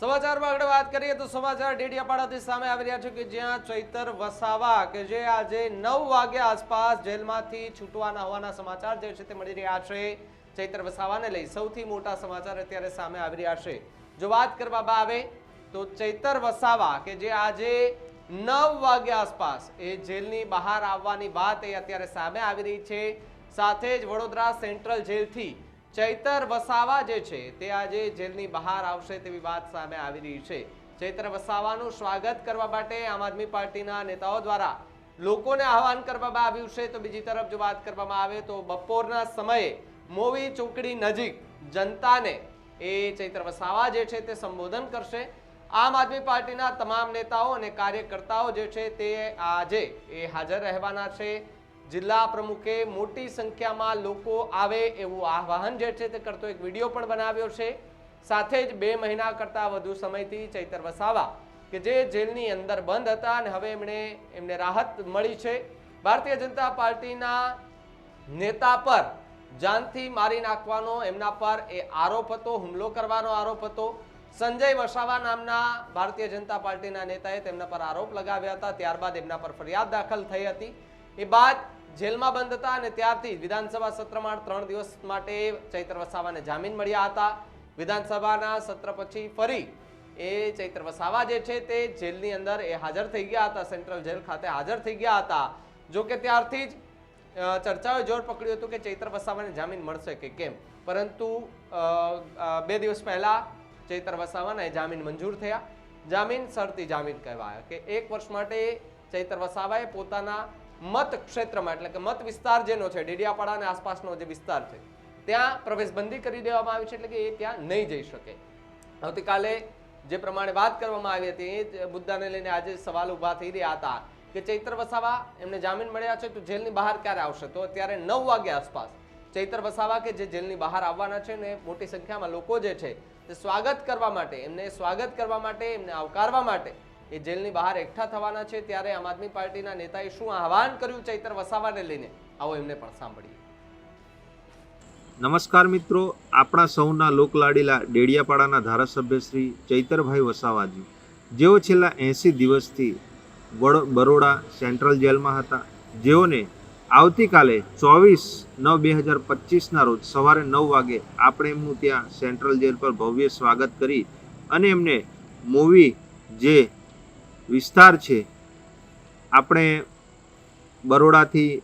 સમાચારમાં આગળ વાત કરીએ તો સમાચાર ડેડિયાપાડાથી સામે આવી રહ્યા છે કે જ્યાં ચૈતર વસાવા કે જે આજે નવ વાગ્યા આસપાસ જેલમાંથી છૂટવાના હોવાના સમાચાર જે છે તે મળી રહ્યા છે. ચૈતર વસાવાને લઈ સૌથી મોટા સમાચાર અત્યારે સામે આવી રહ્યા છે. જો વાત કરવામાં આવે તો ચૈતર વસાવા કે જે આજે નવ વાગ્યા આસપાસ એ જેલની બહાર આવવાની વાત એ અત્યારે સામે આવી રહી છે. સાથે જ વડોદરા સેન્ટ્રલ જેલથી ચૈતર વસાવા જે છે, તે આજે જેલની બહાર આવશે તેવી વાત સામે આવી રહી છે. ચૈતર વસાવાનું સ્વાગત કરવા માટે આમ આદમી પાર્ટીના નેતાઓ દ્વારા લોકોને આહવાન કરવામાં આવ્યું છે. તો બીજી તરફ જો વાત કરવામાં આવે તો બપોરના સમયે મોવી ચોકડી નજીક જનતાને એ ચૈત્ર વસાવા જે છે, તે સંબોધન કરશે. આમ આદમી પાર્ટીના તમામ નેતાઓ અને કાર્યકર્તાઓ જે છે, તે આજે એ હાજર રહેવાના છે. જિલ્લા પ્રમુખે મોટી સંખ્યામાં લોકો આવે એવું આહવાન જે છે તે કરતો એક વીડિયો પણ બનાવ્યો છે. સાથે જ બે મહિના કરતાં વધુ સમયથી ચૈતર વસાવા, કે જે જેલની અંદર બંધ હતા અને હવે એમણે, એમને રાહત મળી છે. ભારતીય જનતા પાર્ટીના નેતા પર જાનથી મારી નાખવાનો, એમના પર એ આરોપ હતો, હુમલો કરવાનો આરોપ હતો. સંજય વસાવા નામના ભારતીય જનતા પાર્ટીના નેતાએ તેમના પર આરોપ લગાવ્યા હતા. ત્યારબાદ એમના પર ફરિયાદ દાખલ થઈ હતી. એ બાદ જેલમાં બંધ હતા અને ત્યારથી વિધાનસભા સત્રમાં ત્રણ દિવસ માટે ચૈત્ર વસાવાને જામીન મળ્યા હતા. વિધાનસભાના સત્ર પછી ફરી એ ચૈત્ર વસાવા જે છે તે જેલની અંદર એ હાજર થઈ ગયા હતા. સેન્ટ્રલ જેલ ખાતે હાજર થઈ ગયા હતા. જો કે ત્યારથી જ ચર્ચાઓએ જોર પકડ્યું હતું કે ચૈત્ર વસાવાને જામીન મળશે કે કેમ? પરંતુ બે દિવસ પહેલાં ચૈત્ર વસાવાના એ જામીન મંજૂર થયા. જામીન શરતી જામીન કહેવાય કે એક વર્ષ માટે ચૈત્ર વસાવાએ પોતાના મત ક્ષેત્રમાં, એટલે કે મત વિસ્તાર જેનો છે, ડેડિયાપાડા અને આસપાસનો જે વિસ્તાર છે, ત્યાં પ્રવેશબંધી કરી દેવામાં આવી છે, એટલે કે એ ત્યાં નહીં જઈ શકે. આવતીકાલે જે પ્રમાણે વાત કરવામાં આવી હતી, એ મુદ્દાને લઈને આજે સવાલ ઊભા થઈ રહ્યા હતા કે ચૈત્ર વસાવા એમને જામીન મળ્યા છે, તો જેલની બહાર ક્યારે આવશે? તો અત્યારે નવ વાગ્યા આસપાસ ચૈત્ર વસાવા કે જે જેલની બહાર આવવાના છે ને મોટી સંખ્યામાં લોકો જે છે, તે સ્વાગત કરવા માટે, એમને સ્વાગત કરવા માટે, એમને આવકારવા માટે એ જેલની બહાર એકઠા થવાના છે ત્યારે આમ આદમી પાર્ટીના નેતાએ શું આહવાન કર્યું ચૈતર વસાવાને લઈને? આવો એમને પણ સાંભળીએ. નમસ્કાર મિત્રો, આપણા સૌના લોકલાડીલા ડેડિયાપાડાના ધારાસભ્ય શ્રી ચૈતરભાઈ વસાવાજી. જેઓ છેલ્લા એંસી દિવસથી બરોડા સેન્ટ્રલ જેલમાં હતા, જેઓને આવતીકાલે ચોવીસ નવ બે હજાર પચીસના રોજ સવારે નવ વાગે આપણે એમનું ત્યાં સેન્ટ્રલ જેલ પર ભવ્ય સ્વાગત કરી અને એમને મૂવી જે વિસ્તાર છે. આપણે બરોડાથી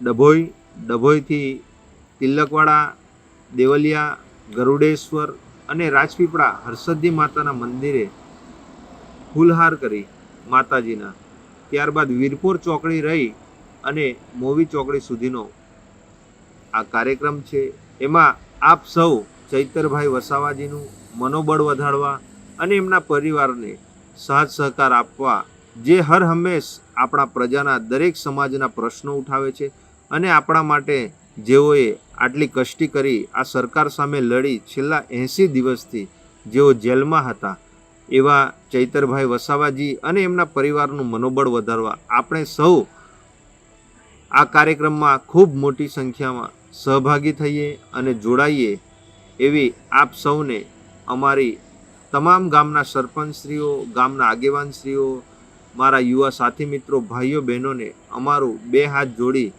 ડભોઈ, ડભોઈથી તિલકવાડા, દેવલિયા, ગરુડેશ્વર અને રાજપીપળા હર્ષદ્દી માતાના મંદિરે ફૂલહાર કરી માતાજીના. ત્યારબાદ વીરપુર ચોકડી રહી અને મોવી ચોકડી સુધીનો આ કાર્યક્રમ છે. એમાં આપ સૌ ચૈતરભાઈ વસાવાજીનું મનોબળ વધારવા અને એમના પરિવારને સાથ સહકાર આપવા જે હર હંમેશ આપણા પ્રજાના દરેક સમાજના પ્રશ્નો ઉઠાવે છે અને આપણા માટે જેઓએ આટલી કષ્ટી કરી આ સરકાર સામે લડી છેલ્લા એંસી દિવસથી જેઓ જેલમાં હતા, એવા ચૈતરભાઈ વસાવાજી અને એમના પરિવારનું મનોબળ વધારવા આપણે સૌ આ કાર્યક્રમમાં ખૂબ મોટી સંખ્યામાં સહભાગી થઈએ અને જોડાઈએ એવી આપ સૌને અમારી તમામ ગામના સરપંચશ્રીઓ, ગામના આગેવાનશ્રીઓ, મારા યુવા સાથી મિત્રો, ભાઈઓ, બહેનોને અમારું બે હાથ જોડી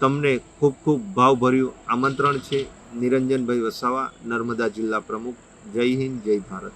તમને ખૂબ ખૂબ ભાવભર્યું આમંત્રણ છે. નિરંજનભાઈ વસાવા, નર્મદા જિલ્લા પ્રમુખ. જય હિન્દ, જય ભારત.